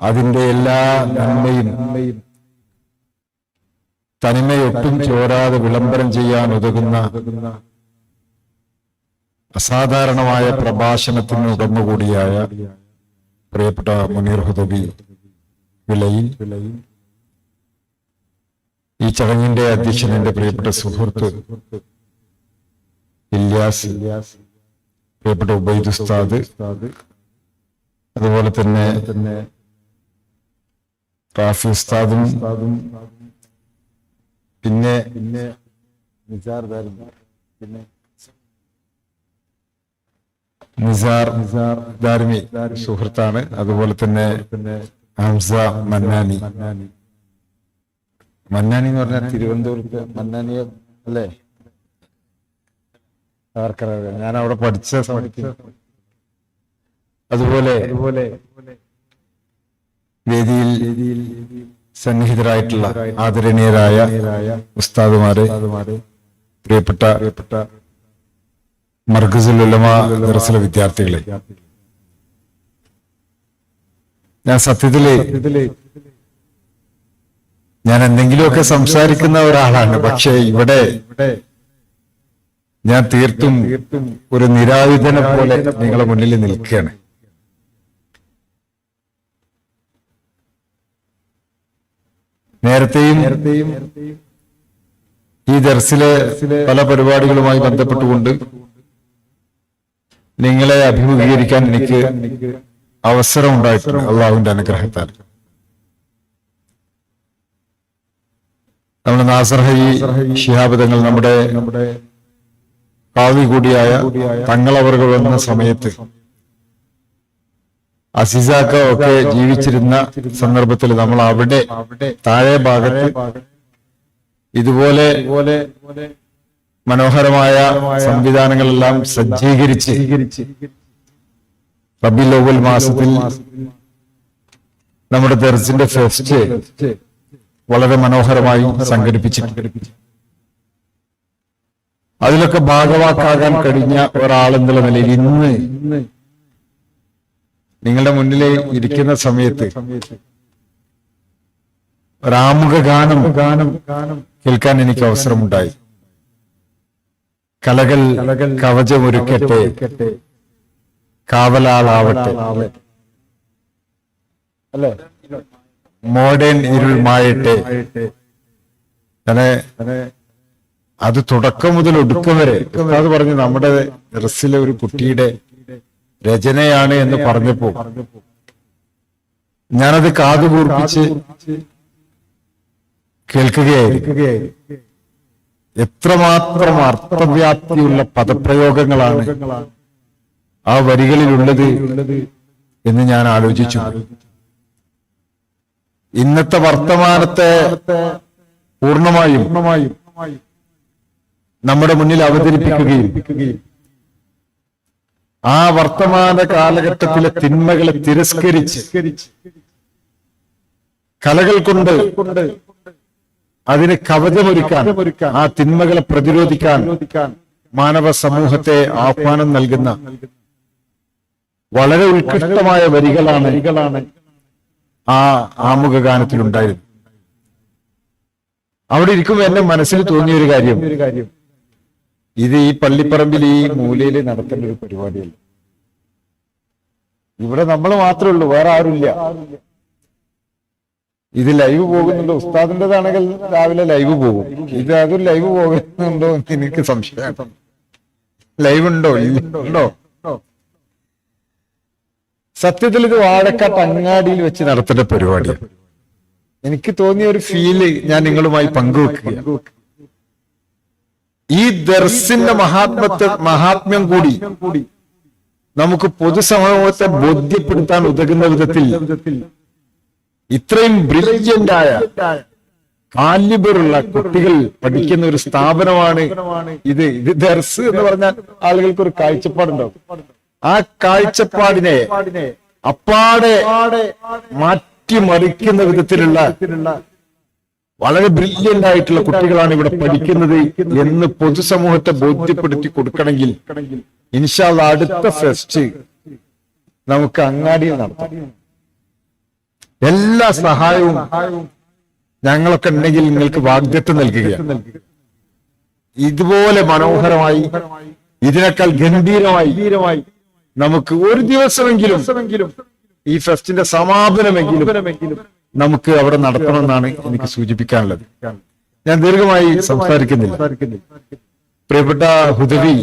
അതിന്റെ എല്ലാ നന്മയും തനിമയൊട്ടും ചോരാതെ വിളംബരം ചെയ്യാൻ ഉതകുന്ന അസാധാരണമായ പ്രഭാഷണത്തിന് ഉടമ കൂടിയായ പ്രിയപ്പെട്ട മുനീർ ഹുദബി വിളയിൽ ഈ ചടങ്ങിന്റെ അധ്യക്ഷൻ എന്റെ പ്രിയപ്പെട്ട സുഹൃത്ത് ഇല്യാസ് പ്രിയപ്പെട്ട ഉബൈദുസ്താദ് അതുപോലെ തന്നെ റാഫി ഉസ്താദും പിന്നെ പിന്നെ നിസാർ പിന്നെ നിസാർ നിസാർ ദാരിമി സുഹൃത്താണ്. അതുപോലെ തന്നെ ഹംസ മന്നാനി. മന്നാനി. എന്ന് പറഞ്ഞാൽ തിരുവനന്തപുരത്ത് മന്നാനിയെ അല്ലേ? ആർക്കറിയാം. ഞാൻ അവിടെ പഠിച്ച സമയത്ത്. അതുപോലെ അതുപോലെ വേദിയിൽ സന്നിഹിതരായിട്ടുള്ള ആദരണീയരായ ഉസ്താദുമാരെ പ്രിയപ്പെട്ട ഉലമ ദർസിലെ വിദ്യാർത്ഥികളെ. ഞാൻ സത്യത്തിൽ ഞാൻ എന്തെങ്കിലുമൊക്കെ സംസാരിക്കുന്ന ഒരാളാണ്. പക്ഷെ ഇവിടെ ഞാൻ തീർത്തും ഒരു നിരായുധനെ പോലെ നിങ്ങളെ മുന്നിൽ നിൽക്കുകയാണ്. നേരത്തെയും ഈ ദർസിലെ പല പരിപാടികളുമായി ബന്ധപ്പെട്ടുകൊണ്ട് നിങ്ങളെ അഭിമുഖീകരിക്കാൻ എനിക്ക് അവസരം ഉണ്ടായിട്ടുണ്ട് അള്ളാഹുവിന്റെ അനുഗ്രഹത്താൽ. നമ്മുടെ നാസർ ഹൈ ശിഹാബിതങ്ങൾ നമ്മുടെ കാവി കൂടിയായ തങ്ങളവറുകൾ വന്ന സമയത്ത് അസിസാക്ക ഒക്കെ ജീവിച്ചിരുന്ന സന്ദർഭത്തിൽ നമ്മൾ അവിടെ താഴെ ഭാഗത്ത് ഇതുപോലെ മനോഹരമായ സംവിധാനങ്ങളെല്ലാം സജ്ജീകരിച്ച് റബി ലോബൽ മാസത്തിൽ നമ്മുടെ ദർസിന്റെ ഫെസ്റ്റ് വളരെ മനോഹരമായി സംഘടിപ്പിച്ചു. അതിലൊക്കെ ഭാഗവാക്കാകാൻ കഴിഞ്ഞ ഒരാളെന്നുള്ള നിലയിൽ ഇന്ന് നിങ്ങളുടെ മുന്നിൽ ഇരിക്കുന്ന സമയത്ത് ഒരാമുഖ ഗാനം ഗാനം ഗാനം കേൾക്കാൻ എനിക്ക് അവസരമുണ്ടായി. കലകൾ കവചമൊരുക്കട്ടെ. കാവലാളാവട്ടെ. അല്ലേ? മോഡേൺ ഇരുൾ മായട്ടെ. അത്. തുടക്കം മുതൽ ഒടുക്കം വരെ അത് പറഞ്ഞു നമ്മുടെ ഡ്രസ്സിലെ ഒരു കുട്ടിയുടെ രചനയാണ് എന്ന് പറഞ്ഞപ്പോ ഞാനത് കാതുകൂർപ്പിച്ച് കേൾക്കുകയായിരുന്നു. എത്രമാത്രം അർത്ഥവ്യാപ്തിയുള്ള പദപ്രയോഗങ്ങളാണ് ആ വരികളിലുള്ളത് എന്ന് ഞാൻ ആലോചിച്ചു. ഇന്നത്തെ വർത്തമാനത്തെ പൂർണമായും നമ്മുടെ മുന്നിൽ അവതരിപ്പിക്കുകയും ആ വർത്തമാന കാലഘട്ടത്തിലെ തിന്മകളെ തിരസ്കരിച്ച് കലകൾ കൊണ്ട് അതിന് കവചമൊരുക്കാൻ ആ തിന്മകളെ പ്രതിരോധിക്കാൻ മാനവ സമൂഹത്തെ ആഹ്വാനം നൽകുന്ന വളരെ ഉത്കൃഷ്ടമായ വരികളാണ് വരികളാണ് ആ ആമുഖ ഗാനത്തിലുണ്ടായിരുന്നു അവിടെ ഇരിക്കുമ്പോൾ എന്റെ മനസ്സിൽ തോന്നിയ ഒരു കാര്യം. ഇത് ഈ പള്ളിപ്പറമ്പിൽ ഈ മൂലയിൽ നടത്തേണ്ട ഒരു പരിപാടിയല്ല. ഇവിടെ നമ്മൾ മാത്രമേ ഉള്ളൂ വേറെ ആരുമില്ല. ഇത് ലൈവ് പോകുന്നുണ്ടോ. ഉസ്താദിന്റെതാണെങ്കിൽ രാവിലെ ലൈവ് പോകും. ഇത് അത് ലൈവ് പോകുന്നുണ്ടോ എന്ന് എനിക്ക് സംശയം ലൈവ് ഉണ്ടോ? ഉണ്ടോ? സത്യത്തിൽ ഇത് വാഴക്കാട്ട് അങ്ങാടിയിൽ വെച്ച് നടത്തേണ്ട പരിപാടിയാണ്. എനിക്ക് തോന്നിയ ഒരു ഫീൽ ഞാൻ നിങ്ങളുമായി പങ്കുവെക്കുക ഈ ദർസിന്റെ മഹാത്മത്തെ മഹാത്മ്യം കൂടി നമുക്ക് പൊതുസമൂഹത്തെ ബോധ്യപ്പെടുത്താൻ ഉതകുന്ന വിധത്തിൽ ഇത്രയും ബ്രില്യന്റ് ആയ കാലിബറുള്ള കുട്ടികൾ പഠിക്കുന്ന ഒരു സ്ഥാപനമാണ് ഇത്. ഇത് ദർസ് എന്ന് പറഞ്ഞാൽ ആളുകൾക്ക് ഒരു കാഴ്ചപ്പാടുണ്ടാവും. ആ കാഴ്ചപ്പാടിനെ അപ്പാടെ മാറ്റിമറിക്കുന്ന വിധത്തിലുള്ള വളരെ ബ്രില്യന്റ് ആയിട്ടുള്ള കുട്ടികളാണ് ഇവിടെ പഠിക്കുന്നത് എന്ന് പൊതുസമൂഹത്തെ ബോധ്യപ്പെടുത്തി കൊടുക്കണമെങ്കിൽ ഇൻഷാല്ല അടുത്ത ഫെസ്റ്റ് നമുക്ക് അങ്ങാടിയിൽ നടത്താം. എല്ലാ സഹായവും ഞങ്ങളൊക്കെ ഉണ്ടെങ്കിൽ നിങ്ങൾക്ക് വാഗ്ദത്വം നൽകുകയാണ്. ഇതുപോലെ മനോഹരമായി ഇതിനേക്കാൾ ഗംഭീരമായി നമുക്ക് ഒരു ദിവസമെങ്കിലും ഈ ഫെസ്റ്റിന്റെ സമാപനമെങ്കിലും നമുക്ക് അവിടെ നടത്തണമെന്നാണ് എനിക്ക് സൂചിപ്പിക്കാനുള്ളത്. ഞാൻ ദീർഘമായി സംസാരിക്കുന്നില്ല. പ്രിയപ്പെട്ട ഹുദവി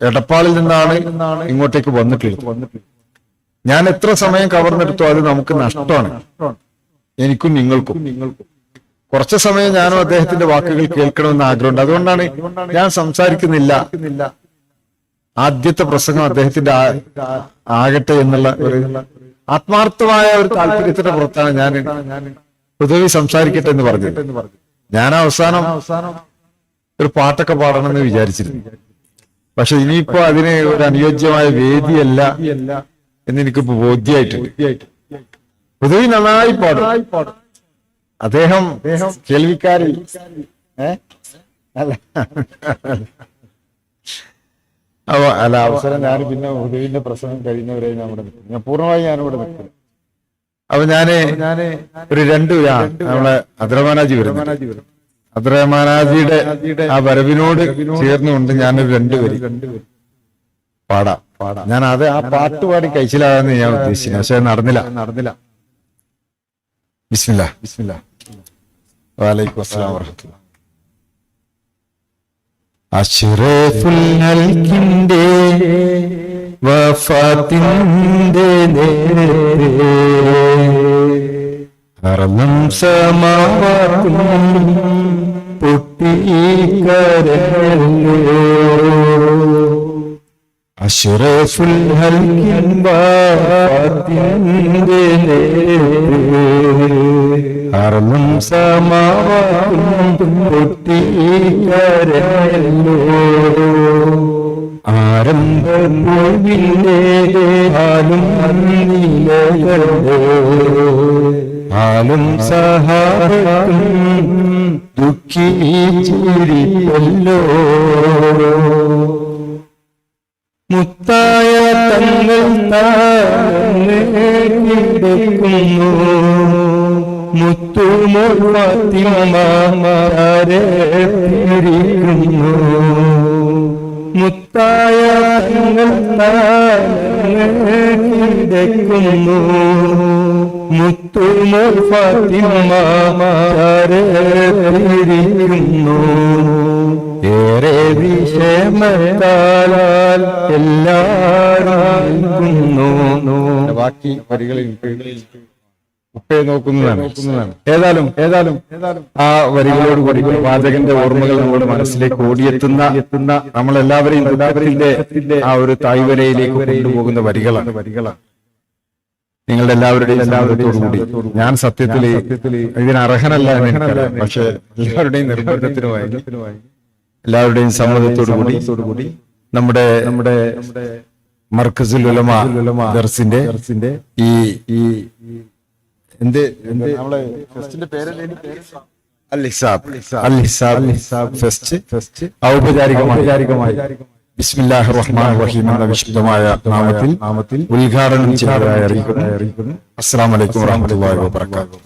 എടപ്പാളിൽ നിന്നാണ് ഇങ്ങോട്ടേക്ക് വന്നിട്ടുള്ളത്. ഞാൻ എത്ര സമയം കവർന്നെടുത്തോ അത് നമുക്ക് നഷ്ടമാണ്. എനിക്കും നിങ്ങൾക്കും. കുറച്ച് സമയം ഞാനും അദ്ദേഹത്തിന്റെ വാക്കുകൾ കേൾക്കണമെന്ന് ആഗ്രഹമുണ്ട്. അതുകൊണ്ടാണ് ഞാൻ സംസാരിക്കുന്നില്ല. ആദ്യത്തെ പ്രസംഗം അദ്ദേഹത്തിന്റെ ആകട്ടെ എന്നുള്ള ഒരു ആത്മാർത്ഥമായ ഒരു താല്പര്യത്തിന്റെ പുറത്താണ് ഞാൻ പൊതുവെ സംസാരിക്കട്ടെ എന്ന് പറഞ്ഞു ഞാൻ അവസാനം അവസാനം ഒരു പാട്ടൊക്കെ പാടണമെന്ന് വിചാരിച്ചിരുന്നു. പക്ഷെ ഇനിയിപ്പോ അതിന് ഒരു അനുയോജ്യമായ വേദിയല്ല എന്ന് എനിക്കിപ്പോ ബോധ്യമായിട്ടുണ്ട് പൊതുവെ നന്നായി പാടും. അദ്ദേഹം കേൾവിക്കാരി ഏ? അല്ല. അപ്പൊ അല്ല അവസരം ഞാൻ പിന്നെ ഉദയവിന്റെ പ്രസംഗം കഴിഞ്ഞവരെ ഞാൻ ഇവിടെ നിൽക്കും. ഞാൻ പൂർണമായി ഞാൻ ഇവിടെ നിൽക്കും അപ്പൊ ഞാൻ ഞാൻ ഒരു രണ്ടു നമ്മളെ അദ്രമാനാജി വരുന്നു അദ്രമാനാജിയുടെ ആ വരവിനോട് ചേർന്നുകൊണ്ട് ഞാനൊരു രണ്ട് വരി. പാടാം. പാടാം. ഞാൻ അത് ആ പാട്ട് പാടി കഴിച്ചിലാകാന്ന് ഞാൻ ഉദ്ദേശിച്ചു പക്ഷെ നടന്നില്ല. നടന്നില്ല. ബിസ്മില്ല. ബിസ്മില്ല. വാലൈക്കും അസ്സലാം വറഹ്മത്തുള്ളാഹി അഷ്റഫുൽ വഫാത്തിന്റെ നേരത്തെ അറളം സമാവാക്കും പൊട്ടിക്കരല്ലോ അഷ്റഫുൽ അറളം സമാവാക്കും പൊട്ടിക്കരല്ലോ ആരംഭ ആലും സഹായം ദുഃഖിച്ചിരിപ്പല്ലോ മുത്തായ തങ്ങൾ കിടക്കുന്നു മുത്തുമോത്തിരിക്കുന്നു മുത്തായ തങ്ങൾ കിടക്കുന്നു മുത്തുമോത്തിരിക്കുന്നു ഏറെ വിഷമത്താലാൽ എല്ലാരും ബാക്കി വരികളിൽ ഉപ്പയെ നോക്കുന്നതാണ് ഏതായാലും ഏതായാലും ആ വരികളോട് കൂടി വാചകന്റെ ഓർമ്മകൾ നമ്മുടെ മനസ്സിലേക്ക് ഓടിയെത്തുന്ന എത്തുന്ന നമ്മളെല്ലാവരെയും ആ ഒരു തായ്വരയിലേക്ക് കൊണ്ടുപോകുന്ന വരികളാണ്. വരികളാണ്. നിങ്ങളുടെ എല്ലാവരുടെയും എല്ലാവരോടുകൂടി ഞാൻ സത്യത്തിൽ ഇതിന് അർഹനല്ല പക്ഷെ എല്ലാവരുടെയും നിർബന്ധത്തിനുമായി എല്ലാവരുടെയും സമ്മതത്തോടു കൂടി നമ്മുടെ നമ്മുടെ മർക്കസുൽ ഉലമ ദർസിന്റെ ഈ ഈ എന്ത് എന്ത്? നമ്മളെ ഫെസ്റ്റിന്റെ ഫെസ്റ്റ്. ഫെസ്റ്റ്. ഔപചാരികമായി. റഹ്മാൻ റഹീം എന്ന വിശുദ്ധമായ നാമത്തിൽ നാമത്തിൽ ഉദ്ഘാടനം ചെയ്തതായി അറിയിക്കുന്നു. അസ്സാം വലൈക്കും വാഹമത്തല്ലാഹി വാബർക്കാത്തു